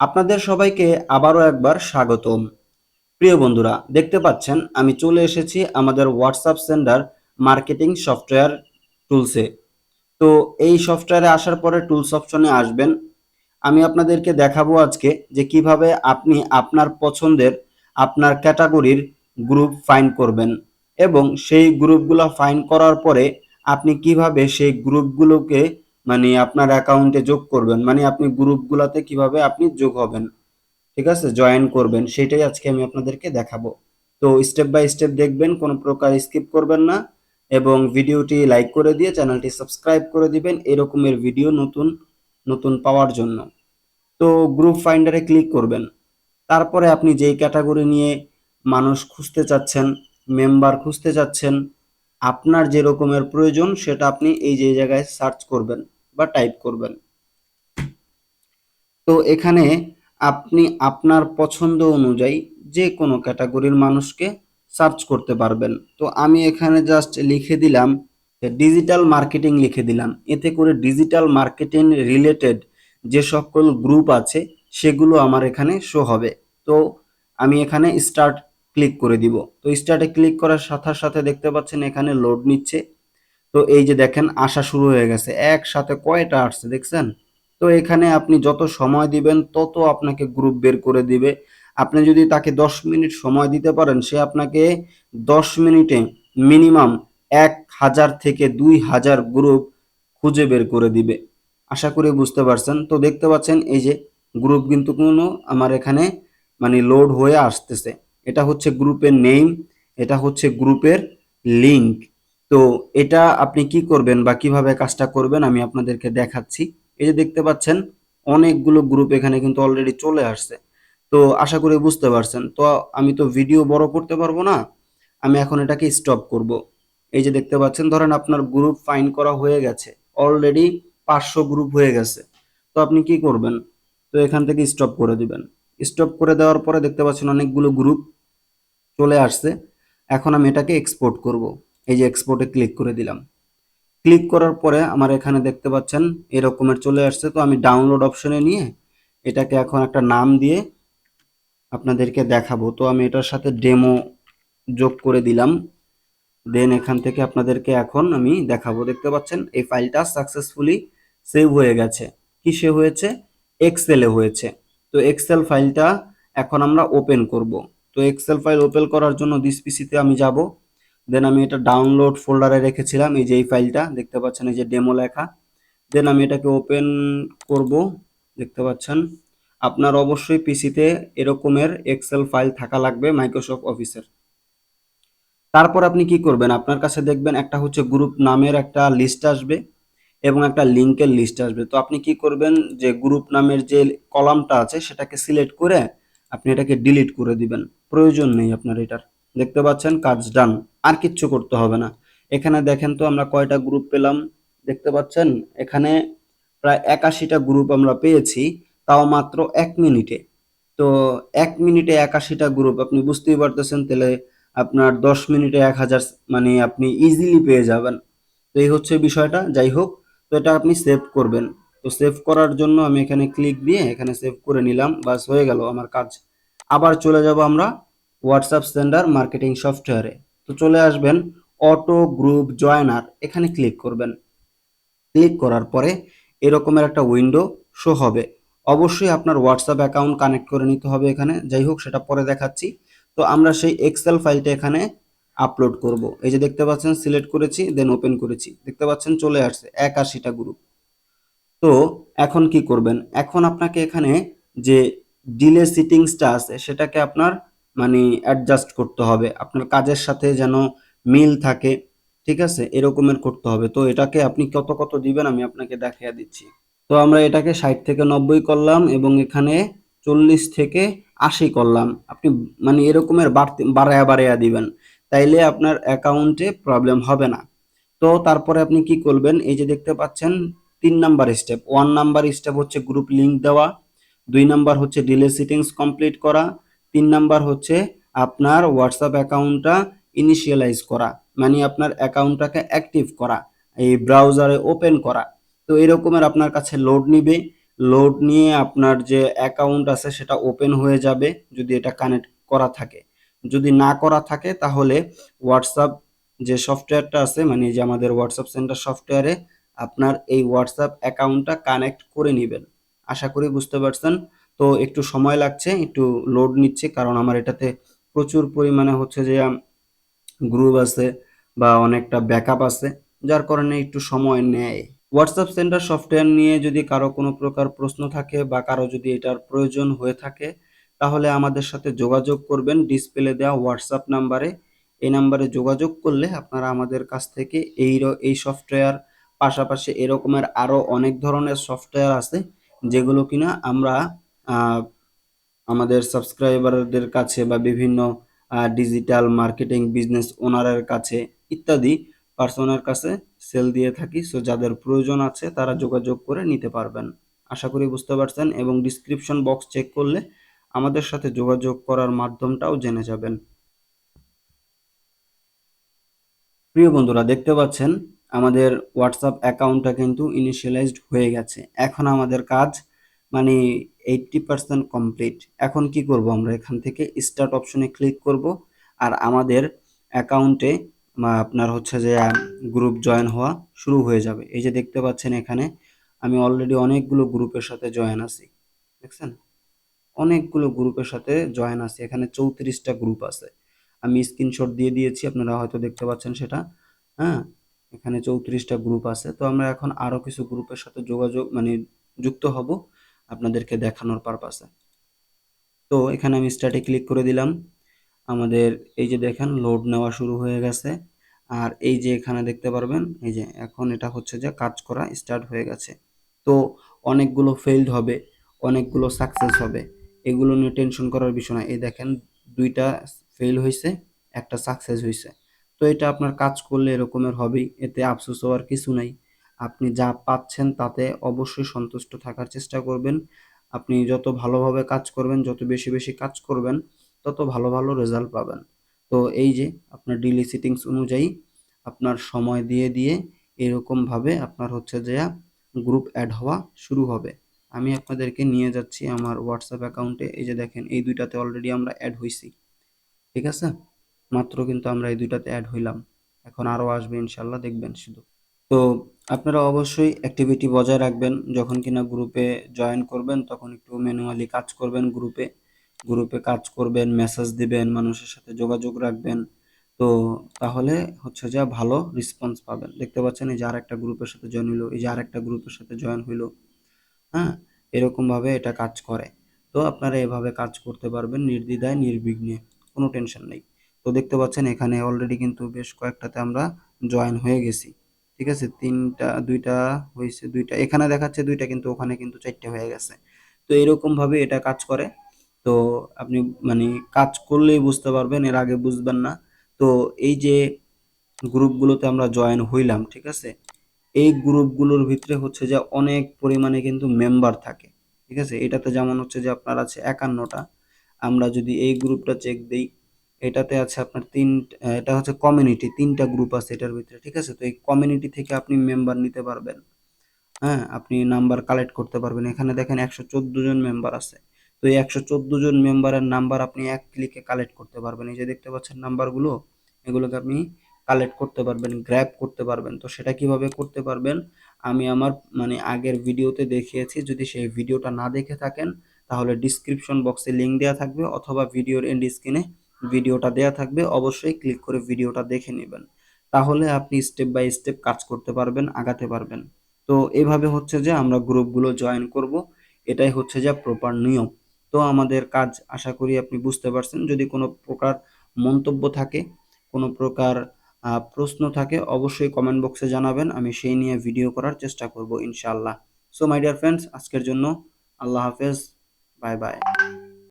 আপনাদের সবাইকে আবারও একবার স্বাগতম। প্রিয় বন্ধুরা, দেখতে পাচ্ছেন, আমি চলে এসেছি আমাদের হোয়াটসঅ্যাপ সেন্টার মার্কেটিং সফটওয়্যার টুলসে। তো এই সফটওয়্যারে আসার পরে টুলস অপশনে আসবেন। আমি আপনাদেরকে দেখাবো আজকে যে কীভাবে আপনি আপনার পছন্দের আপনার ক্যাটাগরির গ্রুপ ফাইন করবেন এবং সেই গ্রুপগুলো ফাইন করার পরে আপনি কীভাবে সেই গ্রুপগুলোকে মানে আপনার অ্যাকাউন্টে যোগ করবেন। মানে আপনি গ্রুপগুলোতে কীভাবে আপনি যোগ হবেন, ঠিক আছে? জয়েন করবেন, সেটাই আজকে আমি আপনাদেরকে দেখাবো। তো স্টেপ বাই স্টেপ দেখবেন, কোনো প্রকার স্কিপ করবেন না এবং ভিডিওটি লাইক করে দিয়ে চ্যানেলটি সাবস্ক্রাইব করে দিবেন, এরকমের ভিডিও নতুন নতুন পাওয়ার জন্য। তো গ্রুপ ফাইন্ডারে ক্লিক করবেন। তারপরে আপনি যেই ক্যাটাগরি নিয়ে মানুষ খুঁজতে চাচ্ছেন মেম্বার খুঁজতে চাচ্ছেন আপনার যে রকমের প্রয়োজন, সেটা আপনি এই যে জায়গায় সার্চ করবেন বা টাইপ করবেন। তো এখানে আপনি আপনার পছন্দ অনুযায়ী যে কোনো ক্যাটাগরির মানুষকে সার্চ করতে পারবেন। তো আমি এখানে জাস্ট লিখে দিলাম ডিজিটাল মার্কেটিং লিখে দিলাম। এতে করে ডিজিটাল মার্কেটিং রিলেটেড যে সকল গ্রুপ আছে, সেগুলো আমার এখানে শো হবে। তো আমি এখানে স্টার্ট ক্লিক করে দিব। তো স্টার্টে ক্লিক করার সাথে সাথে দেখতে পাচ্ছেন এখানে লোড নিচ্ছে। তো এই যে দেখেন, আসা শুরু হয়ে গেছে। একসাথে কয়টা আসছে দেখছেন? তো এখানে আপনি যত সময় দিবেন, তত আপনাকে গ্রুপ বের করে দিবে। আপনি যদি তাকে দশ মিনিট সময় দিতে পারেন, সে আপনাকে দশ মিনিটে মিনিমাম এক হাজার থেকে দুই হাজার গ্রুপ খুঁজে বের করে দিবে। আশা করি বুঝতে পারছেন। তো দেখতে পাচ্ছেন, এই যে গ্রুপ কিন্তু কোনো আমার এখানে মানে লোড হয়ে আসতেছে। এটা হচ্ছে গ্রুপের নেম, এটা হচ্ছে গ্রুপের লিংক। তো এটা আপনি কি করবেন বা কীভাবে কাজটা করবেন আমি আপনাদেরকে দেখাচ্ছি। এই যে দেখতে পাচ্ছেন, অনেকগুলো গ্রুপ এখানে কিন্তু অলরেডি চলে আসছে। তো আশা করি বুঝতে পারছেন। তো আমি তো ভিডিও বড় করতে পারব না, আমি এখন এটাকে স্টপ করব। এই যে দেখতে পাচ্ছেন, ধরেন আপনার গ্রুপ ফাইন করা হয়ে গেছে অলরেডি পাঁচশো গ্রুপ হয়ে গেছে। তো আপনি কি করবেন? তো এখান থেকে স্টপ করে দিবেন। স্টপ করে দেওয়ার পরে দেখতে পাচ্ছেন অনেকগুলো গ্রুপ চলে আসছে। এখন আমি এটাকে এক্সপোর্ট করব। এই যে এক্সপোর্টে ক্লিক করে দিলাম। ক্লিক করার পরে আমার এখানে দেখতে পাচ্ছেন, এরকমের চলে আসছে। তো আমি ডাউনলোড অপশনে নিয়ে এটাকে এখন একটা নাম দিয়ে আপনাদেরকে দেখাবো। তো আমি এটার সাথে ডেমো যোগ করে দিলাম। দেন এখান থেকে আপনাদেরকে এখন আমি দেখাবো। দেখতে পাচ্ছেন, এই ফাইলটা সাকসেসফুলি সেভ হয়ে গেছে। কিসে হয়েছে? এক্সেলে হয়েছে। তো এক্সেল ফাইলটা এখন আমরা ওপেন করব। তো এক্সেল ফাইল ওপেন করার জন্য দিস পিসিতে আমি যাব। দেন আমি এটা ডাউনলোড ফোল্ডারে রেখেছিলাম, এই যে এই ফাইলটা দেখতে পাচ্ছেন এই যে ডেমো লেখা। দেন আমি এটাকে ওপেন করব, দেখতে পাচ্ছেন। আপনার অবশ্যই পিসিতে এরকমের এক্সেল ফাইল থাকা লাগবে মাইক্রোসফট অফিসের তারপর আপনি কি করবেন? আপনার কাছে দেখবেন একটা হচ্ছে গ্রুপ নামের একটা লিস্ট আসবে এবং একটা লিঙ্কের লিস্ট আসবে। তো আপনি কি করবেন? যে গ্রুপ নামের যে কলামটা আছে, সেটাকে সিলেক্ট করে আপনি এটাকে ডিলিট করে দিবেন। প্রয়োজন নেই আপনার এটার। দেখতে পাচ্ছেন, কাজ ডান আর কিচ্ছু করতে হবে না। এখানে দেখেন তো আমরা কয়টা গ্রুপ পেলাম। দেখতে পাচ্ছেন, এখানে প্রায় একাশিটা গ্রুপ আমরা পেয়েছি, তাও মাত্র এক মিনিটে। তো এক মিনিটে একাশিটা গ্রুপ আপনি বুঝতেই পারতেছেন, তাহলে আপনার দশ মিনিটে এক হাজার মানে আপনি ইজিলি পেয়ে যাবেন। তো এই হচ্ছে বিষয়টা, যাই হোক, তো এটা আপনি সেভ করবেন। তো সেভ করার জন্য আমি এখানে ক্লিক দিয়ে এখানে সেভ করে নিলাম বাস হয়ে গেল আমার কাজ। আবার চলে যাব আমরা হোয়াটসঅ্যাপ সেন্ডার মার্কেটিং সফটওয়্যারে তো চলে আসবেন অটো গ্রুপ জয়নার এখানে ক্লিক করবেন। ক্লিক করার পরে এরকমের একটা উইন্ডো শো হবে। অবশ্যই আপনার হোয়াটসঅ্যাপ অ্যাকাউন্ট কানেক্ট করে নিতে হবে এখানে, যাই হোক সেটা পরে দেখাচ্ছি। তো আমরা সেই এক্সেল ফাইলটা এখানে আপলোড করব। এই যে দেখতে পাচ্ছেন সিলেক্ট করেছি দেন ওপেন করেছি। দেখতে পাচ্ছেন, চলে আসছে, একাশিটা গ্রুপ তো এখন কি করবেন? এখন আপনাকে এখানে যে ডিলে সিটিংসটা আছে, সেটাকে আপনার মানে অ্যাডজাস্ট করতে হবে। আপনার কাজের সাথে যেন মিল থাকে, ঠিক আছে? এরকমের করতে হবে। তো এটাকে আপনি কত কত দিবেন আমি আপনাকে দেখিয়ে দিচ্ছি। তো আমরা এটাকে ষাট থেকে নব্বই করলাম এবং এখানে চল্লিশ থেকে আশি করলাম। আপনি মানে এরকমের বাড়তি, বাড়ায়া বাড়ায়া দিবেন। তাইলে আপনার অ্যাকাউন্টে প্রবলেম হবে না। তো তারপরে আপনি কি করবেন? এই যে দেখতে পাচ্ছেন তিন number step one number step হচ্ছে গ্রুপ লিংক দেওয়া। দুই নাম্বার হচ্ছে ডিলে সিটিংস কমপ্লিট করা। তিন নাম্বার হচ্ছে আপনার হোয়াটসঅ্যাপ অ্যাকাউন্টটা ইনিশিয়ালাইজ করা। মানে আপনার অ্যাকাউন্টটাকে অ্যাক্টিভ করা। এই ব্রাউজারে ওপেন করা। তো এরকমের আপনার কাছে লোড নিবে। লোড নিয়ে আপনার যে অ্যাকাউন্ট আছে সেটা ওপেন হয়ে যাবে যদি এটা কানেক্ট করা থাকে। যদি না করা থাকে তাহলে হোয়াটসঅ্যাপ যে সফটওয়্যারটা আছে মানে যে আমাদের হোয়াটসঅ্যাপ সেন্টার সফটওয়্যারে আপনার এই হোয়াটসঅ্যাপ অ্যাকাউন্টটা কানেক্ট করে নেবেন। আশা করি বুঝতে পারছেন। তো একটু সময় লাগছে, একটু লোড নিচ্ছে, কারণ আমার এটাতে প্রচুর পরিমাণে হচ্ছে যে গ্রুপ আছে বা অনেকটা ব্যাকআপ আছে, যার কারণে একটু সময় নেয়। হোয়াটসঅ্যাপ সেন্টার সফটওয়্যার নিয়ে যদি কারও কোনো প্রকার প্রশ্ন থাকে বা কারও যদি এটার প্রয়োজন হয়ে থাকে, তাহলে আমাদের সাথে যোগাযোগ করবেন। ডিসপ্লে দেওয়া হোয়াটসঅ্যাপ নাম্বারে এই নাম্বারে যোগাযোগ করলে আপনারা আমাদের কাছ থেকে এই এই সফটওয়্যার পাশাপাশি এরকমের আরও অনেক ধরনের সফটওয়্যার আছে, যেগুলো কিনা আমরা আমাদের সাবস্ক্রাইবারদের কাছে বা বিভিন্ন ডিজিটাল মার্কেটিং বিজনেস ওনারের কাছে ইত্যাদি পার্সনের কাছে সেল দিয়ে থাকি। সো যাদের প্রয়োজন আছে তারা যোগাযোগ করে নিতে পারবেন। আশা করি বুঝতে পারছেন এবং ডিসক্রিপশন বক্স চেক করলে আমাদের সাথে যোগাযোগ করার মাধ্যমটাও জেনে যাবেন। প্রিয় বন্ধুরা, দেখতে পাচ্ছেন আমাদের হোয়াটসঅ্যাপ অ্যাকাউন্টটা কিন্তু ইনিশিয়ালাইজড হয়ে গেছে। এখন আমাদের কাজ মানে এইটটি পার্সেন্ট কমপ্লিট এখন কি করব আমরা? এখান থেকে স্টার্ট অপশনে ক্লিক করব আর আমাদের অ্যাকাউন্টে আপনার হচ্ছে যে গ্রুপ জয়েন হওয়া শুরু হয়ে যাবে। এই যে দেখতে পাচ্ছেন এখানে আমি অলরেডি অনেকগুলো গ্রুপের সাথে জয়েন আছি। দেখছেন? অনেকগুলো গ্রুপের সাথে জয়েন আছি। এখানে চৌত্রিশটা গ্রুপ আছে। আমি স্ক্রিনশট দিয়ে দিয়েছি, আপনারা হয়তো দেখতে পাচ্ছেন সেটা। হ্যাঁ? এখানে চৌত্রিশটা গ্রুপ আছে। তো আমরা এখন আরও কিছু গ্রুপের সাথে যোগাযোগ মানে যুক্ত হব আপনাদেরকে দেখানোর পারপাসে তো এখানে আমি স্টার্টে ক্লিক করে দিলাম। আমাদের এই যে দেখেন লোড নেওয়া শুরু হয়ে গেছে। আর এই যে এখানে দেখতে পারবেন, এই যে এখন এটা হচ্ছে যে কাজ করা স্টার্ট হয়ে গেছে। তো অনেকগুলো ফেইল্ড হবে, অনেকগুলো সাকসেস হবে। এগুলো নিয়ে টেনশন করার বিষয় না। এই দেখেন, দুইটা ফেল হয়েছে একটা সাকসেস হয়েছে তো এটা আপনার কাজ করলে এরকমের হবেই, এতে আফসোস হওয়ার কিছু নাই। আপনি যা পাচ্ছেন তাতে অবশ্যই সন্তুষ্ট থাকার চেষ্টা করবেন। আপনি যত ভালোভাবে কাজ করবেন, যত বেশি বেশি কাজ করবেন, তত ভালো ভালো রেজাল্ট পাবেন। তো এই যে আপনার ডিলি সিটিংস অনুযায়ী আপনার সময় দিয়ে দিয়ে এরকমভাবে আপনার হচ্ছে যে গ্রুপ অ্যাড হওয়া শুরু হবে। আমি আপনাদেরকে নিয়ে যাচ্ছি আমার হোয়াটসঅ্যাপ অ্যাকাউন্টে এই যে দেখেন, এই দুইটাতে অলরেডি আমরা অ্যাড হয়েছি ঠিক আছে? মাত্র কিন্তু আমরা এই দুইটাতে অ্যাড হইলাম। এখন আরও আসবে ইনশাল্লাহ দেখবেন শুধু। তো আপনারা অবশ্যই অ্যাক্টিভিটি বজায় রাখবেন। যখন কিনা গ্রুপে জয়েন করবেন, তখন একটু ম্যানুয়ালি কাজ করবেন গ্রুপে গ্রুপে কাজ করবেন মেসেজ দিবেন, মানুষের সাথে যোগাযোগ রাখবেন। তো তাহলে হচ্ছে যা ভালো রেসপন্স পাবেন। দেখতে পাচ্ছেন এই যে আরেকটা গ্রুপের সাথে জয়েন হইল, এই যে আরেকটা গ্রুপের সাথে জয়েন হইল। হ্যাঁ এরকমভাবে এটা কাজ করে। তো আপনারা এভাবে কাজ করতে পারবেন নির্দ্বিধায়, নির্বিঘ্নে, কোনো টেনশন নেই। তো দেখতে পাচ্ছেন এখানে অলরেডি কিন্তু বেশ কয়েকটাতে আমরা জয়েন হয়ে গেছি। ঠিক আছে? তিনটা, দুইটা হয়েছে, দুইটা। এখানে দেখাচ্ছে দুইটা, কিন্তু ওখানে কিন্তু চারটে হয়ে গেছে। তো এরকমভাবে এটা কাজ করে। তো আপনি মানে কাজ করলেই বুঝতে পারবেন, এর আগে বুঝবেন না। তো এই যে গ্রুপগুলোতে আমরা জয়েন হইলাম, ঠিক আছে? এই গ্রুপগুলোর ভিতরে হচ্ছে যে অনেক পরিমাণে কিন্তু মেম্বার থাকে। ঠিক আছে? এটাতে যেমন হচ্ছে যে আপনার আছে একান্নটা। আমরা যদি এই গ্রুপটা চেক দিই এটাতে আছে আপনার তিন, এটা হচ্ছে কমিউনিটি তিনটা গ্রুপ আছে এটার ভিতরে, ঠিক আছে? তো এই কমিউনিটি থেকে আপনি মেম্বার নিতে পারবেন। হ্যাঁ আপনি নাম্বার কালেক্ট করতে পারবেন। এখানে দেখেন একশো চোদ্দ জন মেম্বার আছে। তো এই একশো চোদ্দ জন মেম্বারের নাম্বার আপনি এক ক্লিকে কালেক্ট করতে পারবেন। এই যে দেখতে পাচ্ছেন নাম্বারগুলো এগুলোকে আপনি কালেক্ট করতে পারবেন গ্র্যাব করতে পারবেন। তো সেটা কীভাবে করতে পারবেন? আমি আমার মানে আগের ভিডিওতে দেখিয়েছি, যদি সেই ভিডিওটা না দেখে থাকেন, তাহলে ডিসক্রিপশন বক্সে লিঙ্ক দেওয়া থাকবে, অথবা ভিডিওর এন্ড স্ক্রিনে ভিডিওটা দেওয়া থাকবে, অবশ্যই ক্লিক করে ভিডিওটা দেখে নেবেন। তাহলে আপনি স্টেপ বাই স্টেপ কাজ করতে পারবেন, আগাতে পারবেন। তো এভাবে হচ্ছে যে আমরা গ্রুপগুলো জয়েন করব, এটাই হচ্ছে যে প্রপার নিয়ম। তো আমাদের কাজ, আশা করি আপনি বুঝতে পারছেন। যদি কোনো প্রকার মন্তব্য থাকে, কোনো প্রকার প্রশ্ন থাকে, অবশ্যই কমেন্ট বক্সে জানাবেন। আমি সেই নিয়ে ভিডিও করার চেষ্টা করব, ইনশাআল্লাহ। সো মাই ডিয়ার ফ্রেন্ডস আজকের জন্য আল্লাহ হাফেজ। Bye bye